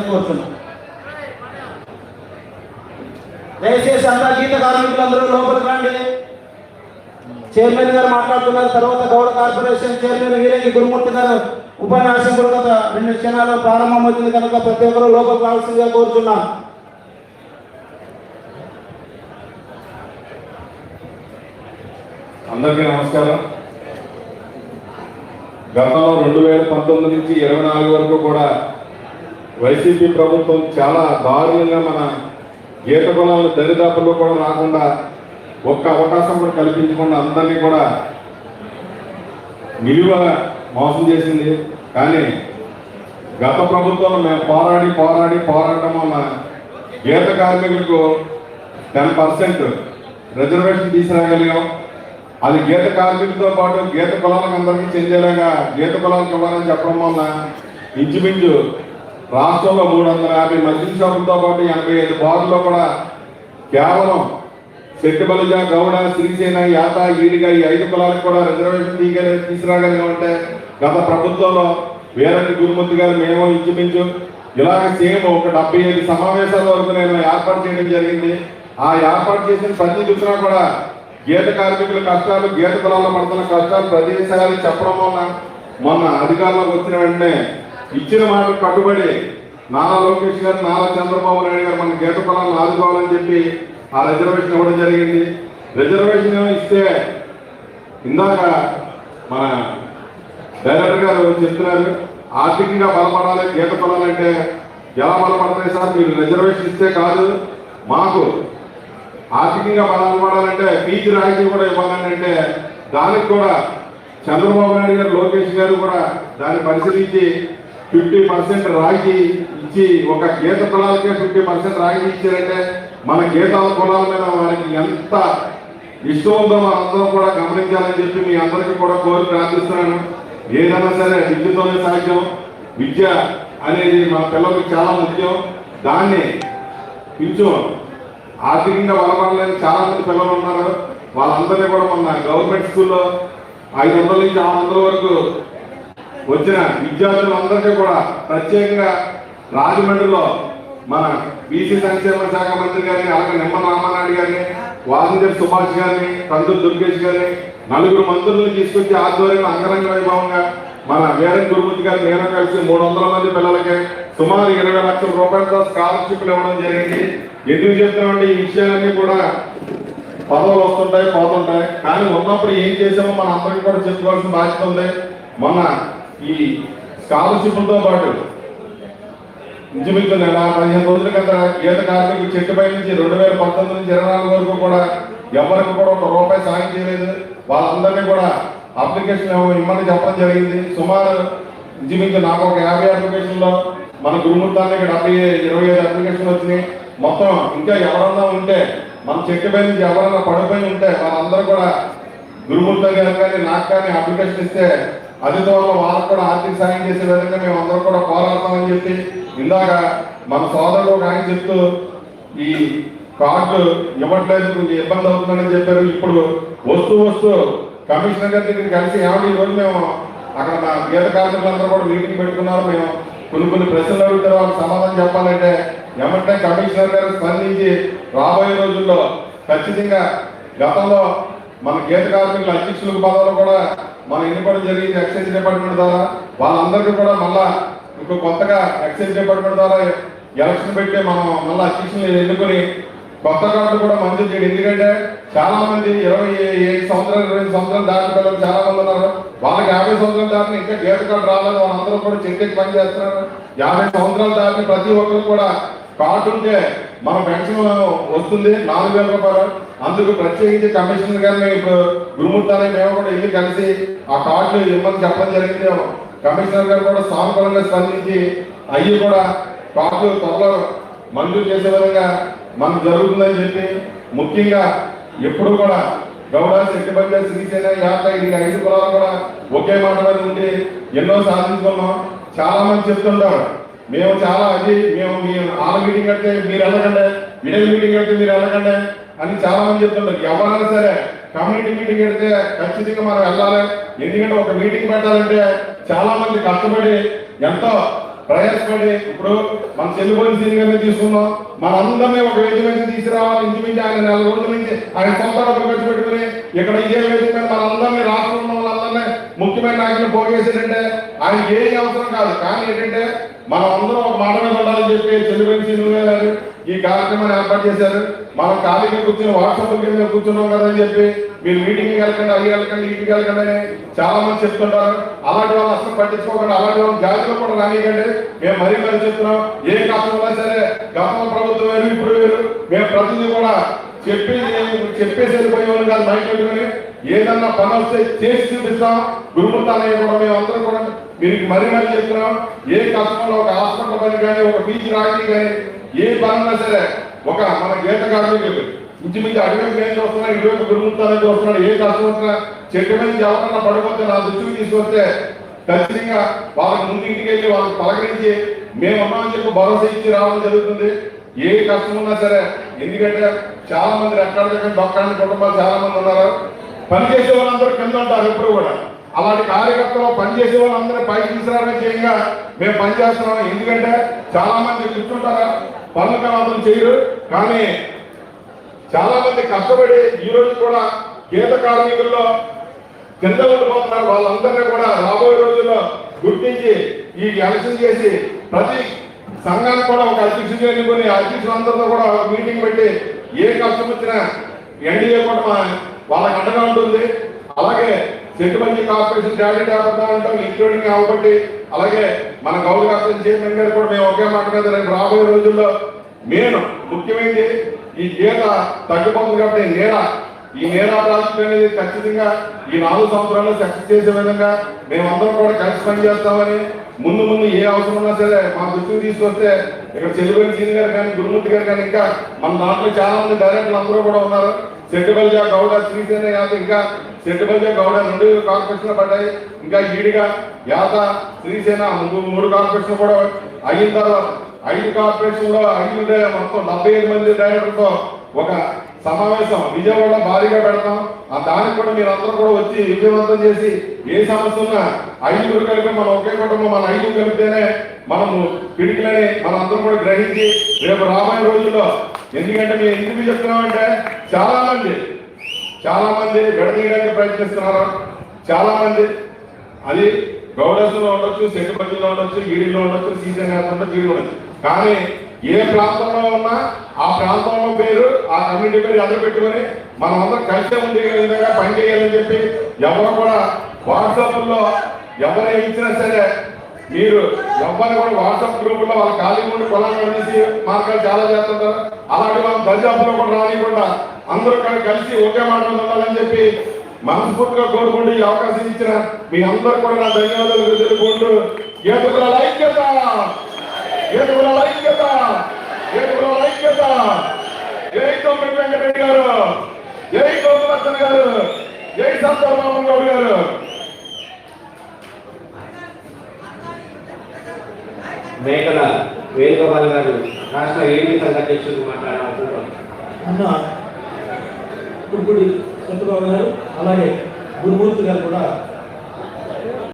కోరుతున్నాం. దయచేసి అంతా గీత కార్మికులందరూ లోపలికి రండి. చైర్మన్ గారు మాట్లాడుతున్నారు. తర్వాత గౌడ కార్పొరేషన్ చైర్మన్ వీరేకి గురుమూర్తి గారు ఉపన్యాసం కూడా రెండు క్షణాలు ప్రారంభమవుతుంది కనుక ప్రతి ఒక్కరూ లోపలికి రావాల్సిందిగా కోరుతున్నాం. అందరికీ నమస్కారం. గతంలో రెండు వేల పంతొమ్మిది నుంచి ఇరవై నాలుగు వరకు కూడా వైసీపీ ప్రభుత్వం చాలా దారుణంగా మన గీత కులాల దరిదాపుల్లో కూడా రాకుండా ఒక్క అవకాశం కూడా కల్పించకుండా అందరినీ కూడా నిలువ మోసం చేసింది. కానీ గత ప్రభుత్వం మేము పోరాడి పోరాడి పోరాడటం వల్ల గీత కార్మికులకు టెన్ పర్సెంట్ రిజర్వేషన్ తీసుకురాగలిగాం అది గీత కార్మికులతో పాటు గీత కులాలకు అందరికీ చెందేలాగా గీత కులాలకు ఇవ్వాలని చెప్పడం వల్ల ఇంచుమించు రాష్ట్రంలో మూడు వందల యాభై మద్యం షాపులతో పాటు ఎనభై ఐదు బార్లలో కూడా కేవలం సెట్టుబలిజ గౌడ శ్రీసేన యాత ఈడిగా ఈ ఐదు కులాలకు కూడా రిజర్వేషన్ తీగ తీసుకురాగలిగామంటే గత ప్రభుత్వంలో వీరని గురుమూర్తి గారు మేము ఇంచుమించు ఇలాగ సేమ్ ఒక డెబ్బై ఐదు సమావేశాల వరకు నేను ఏర్పాటు చేయడం జరిగింది. ఆ ఏర్పాటు చేసిన ప్రతి చూసినా కూడా గీత కార్మికుల కష్టాలు గీత కులాల్లో పడుతున్న కష్టాలు ప్రదేశాలు చెప్పడం వల్ల మొన్న అధికారంలోకి వచ్చిన వెంటనే ఇచ్చిన మాటలు కట్టుబడి నారా లోకేష్ గారు నారా చంద్రబాబు నాయుడు గారు మన గీత పొలాలను ఆదుకోవాలని చెప్పి ఆ రిజర్వేషన్ ఇవ్వడం జరిగింది. రిజర్వేషన్ ఇస్తే ఇందాక మన డైరెక్టర్ గారు చెప్తున్నారు ఆర్థికంగా బలపడాలి గీత పొలాలంటే ఎలా బలపడతాయి సార్? మీరు రిజర్వేషన్ ఇస్తే కాదు మాకు ఆర్థికంగా బలపడాలంటే పీజీ రాయితీ కూడా ఇవ్వాలని అంటే దానికి కూడా చంద్రబాబు నాయుడు గారు లోకేష్ గారు కూడా దాన్ని పరిశీలించి ఫిఫ్టీ పర్సెంట్ రాగి ఇచ్చి ఒక గీత కులాలకే ఫిఫ్టీ పర్సెంట్ రాగి ఇచ్చారంటే మన గీతాల కులాల మీద వారికి ఎంత ఇష్టం ఉందో మనందరం కూడా గమనించాలని చెప్పి మీ అందరికీ కూడా కోరి ప్రార్థిస్తున్నాను. ఏదైనా సరే విద్యతోనే సాధ్యం. విద్య అనేది మన పిల్లలకు చాలా ముఖ్యం. దాన్ని కొంచెం ఆర్థికంగా బలపడలేని చాలా మంది పిల్లలు ఉన్నారు. వాళ్ళందరినీ కూడా మన గవర్నమెంట్ స్కూల్లో ఐదు వందల నుంచి ఆరు వందల వరకు వచ్చిన విద్యార్థులందరికీ కూడా ప్రత్యేకంగా రాజమండ్రిలో మన బీసీ సంక్షేమ శాఖ మంత్రి గారిని అలాగే నిమ్మల రామానాయుడు గారిని వాసుదేవ్ సుభాష్ గారిని కందు దుర్గేష్ గారిని నలుగురు మంత్రులను తీసుకొచ్చి ఆధ్వర్యంలో అంగరంగ వైభవంగా మన వేరే గురుమూర్తి గారు నేను కలిసి మూడు వందల మంది పిల్లలకి సుమారు ఇరవై లక్షల రూపాయలతో స్కాలర్షిప్లు ఇవ్వడం జరిగింది. ఎందుకు చెప్తామంటే ఈ విషయాలన్నీ కూడా పదవులు వస్తుంటాయి పోతుంటాయి. కానీ ఉన్నప్పుడు ఏం చేసామో మన అందరికీ కూడా చెప్పుకోవాల్సిన బాధ్యత ఉంది. మొన్న ఈ స్కాలర్షిప్లతో పాటు ఇంచుమించు నెల పదిహేను రోజుల కింద గీత కార్మికులు చెట్టుపై నుంచి రెండు వేల పంతొమ్మిది నుంచి ఇరవై నాలుగు వరకు కూడా ఎవరికి కూడా ఒక రూపాయి సాయం చేయలేదు. వాళ్ళందరినీ కూడా అప్లికేషన్ ఇమ్మని చెప్పడం జరిగింది. సుమారు ఇంచుమించు నాకు ఒక యాభై అప్లికేషన్లో మన గురుమూర్తానికి డెబ్బై ఇరవై ఐదు అప్లికేషన్లు వచ్చినాయి. మొత్తం ఇంకా ఎవరన్నా ఉంటే మన చెట్టుపై నుంచి ఎవరన్నా పడిపోయి ఉంటే వాళ్ళందరూ కూడా గురుమూర్తి గారు కానీ నాకు కానీ అప్లికేషన్ ఇస్తే అది ద్వారా వాళ్ళకు కూడా ఆర్థిక సాయం చేసే విధంగా మేము అందరం కూడా పోరాడతామని చెప్పి ఇందాక మన సోదరుడు ఒక ఆయన చెప్తూ ఈ కార్డు ఇవ్వట్లేదు కొంచెం ఇబ్బంది అవుతుందని చెప్పారు. ఇప్పుడు వస్తూ వస్తూ కమిషనర్ గారి దగ్గరికి కలిసి ఏమంటే ఈరోజు మేము అక్కడ మా గీత కార్మికులందరూ కూడా మీటింగ్ పెట్టుకున్నారు. మేము కొన్ని కొన్ని ప్రశ్నలు అడుగుతారు వాళ్ళకి సమాధానం చెప్పాలంటే ఏమంటే కమిషనర్ గారు స్పందించి రాబోయే రోజుల్లో ఖచ్చితంగా గతంలో మన గీత కార్మికుల అధ్యక్షులకు పదవులు కూడా మనం ఎన్నుకోవడం జరిగింది ఎక్సైజ్ డిపార్ట్మెంట్ ద్వారా? వాళ్ళందరికీ కూడా మళ్ళా ఇంకో కొత్తగా ఎక్సైజ్ డిపార్ట్మెంట్ ద్వారా ఎలక్షన్ పెట్టి మనం మళ్ళీ అధ్యక్షులు ఎన్నుకొని కొత్త కార్డు కూడా మంజూరు చేయడం. ఎందుకంటే చాలా మంది ఇరవై ఏడు సంవత్సరాలు ఇరవై సంవత్సరాలు దాటిన పిల్లలు చాలా మంది ఉన్నారు. వాళ్ళకి యాభై సంవత్సరాలు దాటిన ఇంకా గేట్ కార్డు రాలేదు. వాళ్ళందరూ కూడా చెక్కి పని చేస్తున్నారు. యాభై సంవత్సరాలు దాటిన ప్రతి ఒక్కరు కూడా కార్డు ఉంటే మన పెన్షన్ వస్తుంది. నాలుగు వేల రూపాయలు. అందుకు ప్రత్యేకించి కమిషనర్ గారిని ఇప్పుడు గురుమూర్తాన్ని మేము కూడా వెళ్ళి కలిసి ఆ కార్డులు ఇవ్వమని చెప్పడం జరిగింది. కమిషనర్ గారు కూడా సానుకూలంగా స్పందించి అయ్యి కూడా కార్డులు త్వరలో మంజూరు చేసే విధంగా మనకు జరుగుతుందని చెప్పి ముఖ్యంగా ఎప్పుడు కూడా గౌడ శక్తిబంధ శ్రీసేన యాత్ర ఇది ఐదు కులాలు కూడా ఒకే మాట మీద ఉండి ఎన్నో సాధించుకున్నాం. చాలా మంది చెప్తుంటారు. మేము చాలా అది మేము మీ ఆల మీటింగ్ అంటే మీరు వెళ్ళకండి. విడల్ మీటింగ్ అంటే మీరు వెళ్ళకండి. అని చాలా మంది చెప్తుంటారు. ఎవరైనా సరే కమ్యూనిటీ మీటింగ్ పెడితే ఖచ్చితంగా మనం వెళ్ళాలి. ఎందుకంటే ఒక మీటింగ్ పెట్టాలంటే చాలా మంది కష్టపడి ఎంతో ప్రయాసపడి ఇప్పుడు మన చెల్లిపోయిన సీనియర్ని తీసుకున్నాం. మన ఒక వేదిక మీద తీసుకురావాలి. ఇంచుమించి ఆయన నెల రోజుల నుంచి ఆయన సొంత డబ్బులు ఖర్చు పెట్టుకుని ఇక్కడ ఇదే వేదిక మీద మన అందరినీ రాష్ట్రంలో ముఖ్యమైన నాయకులు పోగేసాడంటే ఆయనకి ఏం అవసరం కాదు. కానీ ఏంటంటే మనం అందరం ఒక మాట మీద ఉండాలని చెప్పి తెలుగు గారు ఈ కార్యక్రమాన్ని ఏర్పాటు చేశారు. మనం ఖాళీగా కూర్చుని వాట్సాప్ కింద కూర్చున్నాం కదా అని చెప్పి మీరు మీటింగ్కి వెళ్ళకండి అవి వెళ్ళకండి ఇంటికి వెళ్ళకండి అని చాలా మంది చెప్తుంటారు. అలాంటి వాళ్ళు అసలు పట్టించుకోకండి అలాంటి వాళ్ళు జాగ్రత్తలు కూడా రానియకండి. మేము మరీ మరీ చెప్తున్నాం. ఏ కాకుండా సరే గతంలో ప్రభుత్వం వేరు ఇప్పుడు వేరు మేము ప్రతిదీ కూడా చెప్పి చెప్పేసి వెళ్ళిపోయే వాళ్ళు కాదు మైక్ పెట్టుకుని. ఏదన్నా పని వస్తే చేసి చూపిస్తాం. గురుమూర్తాన్ని కూడా మేము అందరం కూడా మీరు మరీ మరీ చెప్తున్నాం. ఏ కష్టంలో ఒక హాస్పిటల్ పని కానీ ఒక బీచ్ రాకి కానీ ఏ పనున్నా సరే ఒక మన గీత కార్మికులు ఇంచుమించు అడవికి నేను చూస్తున్నాను ఇటువంటి గురుమూర్తాన్ని చూస్తున్నాడు ఏ కష్టం వచ్చినా చెట్టు మీద ఎవరన్నా పడిపోతే నా దృష్టికి తీసుకొస్తే ఖచ్చితంగా వాళ్ళకి ముందు ఇంటికి వెళ్ళి వాళ్ళకి పలకరించి మేము ఉన్నామని చెప్పి భరోసా ఇచ్చి రావడం జరుగుతుంది. ఏ కష్టం ఉన్నా సరే ఎందుకంటే చాలా మంది ఎక్కడ దగ్గర దొక్కడానికి కుటుంబాలు చాలా మంది ఉన్నారు. పనిచేసే వాళ్ళందరూ కింద ఉంటారు ఎప్పుడు కూడా. అలాంటి కార్యకర్తలు పనిచేసే వాళ్ళందరూ పైకి తీసుకురావడం చేయంగా మేము పనిచేస్తున్నాం. ఎందుకంటే చాలా మంది కూర్చుంటారా? పనులు మాత్రం చేయరు. కానీ చాలా మంది కష్టపడి ఈ రోజు కూడా గీత కార్మికుల్లో కింద ఉండిపోతున్నారు. వాళ్ళందరినీ కూడా రాబోయే రోజుల్లో గుర్తించి ఈ ఎలక్షన్ చేసి ప్రతి సంఘానికి కూడా ఒక అధ్యక్షుడు ఎన్నుకొని అధ్యక్షులందరితో కూడా ఒక మీటింగ్ పెట్టి ఏ కష్టం వచ్చినా ఎన్డీఏ కూడా మా- వాళ్ళకి అండగా ఉంటుంది. అలాగే సెట్టుమంచి కార్పొరేషన్ డాడీ డాబా ఉంటాం ఇంక్లూడింగ్ కాబట్టి. అలాగే మన గౌరవ కార్పొరేషన్ చైర్మన్ గారు కూడా మేము ఒకే మాట మీద రేపు రాబోయే రోజుల్లో నేను ముఖ్యమైనది ఈ గీత తగ్గిపోతుంది కాబట్టి నేల ఈ నేల ప్రాజెక్ట్ అనేది ఖచ్చితంగా ఈ నాలుగు సంవత్సరాల్లో సక్సెస్ చేసే విధంగా మేమందరం కూడా కలిసి పనిచేస్తామని ముందు ముందు ఏ అవసరం ఉన్నా సరే మా దృష్టికి తీసుకొస్తే ఇక్కడ చెల్లిపోయిన సీని గారు కానీ గురుమూర్తి గారు కానీ ఇంకా మన దాంట్లో చాలా మంది డైరెక్టర్లు అందరూ కూడా ఉన్నారు. సెట్టుబల్జా గౌడ శ్రీసేన యాత ఇంకా సెట్టుబల్జా గౌడ రెండు కార్పొరేషన్లు పడ్డాయి. ఇంకా ఈడిగా యాత శ్రీసేన మూడు మూడు కూడా అయిన తర్వాత ఐదు కార్పొరేషన్లో ఐదు మొత్తం డెబ్బై ఐదు మంది డైరెక్టర్తో ఒక సమావేశం. విజయవాడ భారీగా పెడతాం. ఆ దానికి కూడా మీరు అందరూ కూడా వచ్చి విజయవంతం చేసి ఏ సమస్య ఉన్నా ఐదుగురు కలిపి మన ఒకే కుటుంబం మన ఐదుగురు కలిపితేనే మనము పిడికిలని మనం అందరం కూడా గ్రహించి రేపు రాబోయే రోజుల్లో ఎందుకంటే మేము ఎందుకు చెప్తున్నామంటే చాలా మంది చాలా మంది విడదీయడానికి ప్రయత్నిస్తున్నారు? చాలా మంది అది గౌడస్లో ఉండొచ్చు సెట్టుపల్లిలో ఉండొచ్చు ఈడీలో ఉండొచ్చు సీజన్ ఉండొచ్చు ఈడిలో ఉండొచ్చు. కానీ ఏ ప్రాంతంలో ఉన్నా ఆ ప్రాంతంలో పేరు ఆ కమ్యూనిటీ పేరు ఎదురు పెట్టుకొని మనం అందరం కలిసే ఉండే విధంగా పని చేయాలని చెప్పి ఎవరు కూడా వాట్సాప్లో ఎవరు ఇచ్చినా సరే మీరు ఎవరిని కూడా వాట్సాప్ గ్రూప్లో వాళ్ళ ఖాళీ ఉండి పొలాన్ని తీసి మార్గాలు చాలా చేస్తుంటారు. అలాంటి వాళ్ళు దర్యాప్తులో కూడా రానికుండా అందరూ కూడా కలిసి ఒకే మాట ఉండాలని చెప్పి మనస్ఫూర్తిగా కోరుకుంటూ ఈ అవకాశం ఇచ్చిన మీ అందరు కూడా నా ధన్యవాదాలు తెలుపుకుంటూ ఏడుగుల లైక్యత ఏడుగుల లైక్యత ఏడుగుల లైక్యత జై తొమ్మిది వెంకటరెడ్డి గారు! జై గోకులర్చన గారు! జై సంతోష్ గౌడ్ గారు! మేకల వేణుగోపాల్ గారు రాష్ట్ర ఏపీ సంఘ అధ్యక్షుడు మాట్లాడాలనుకుంటున్నాను అన్న కుర్గుడి సత్యబాబు గారు అలాగే గురుమూర్తి గారు కూడా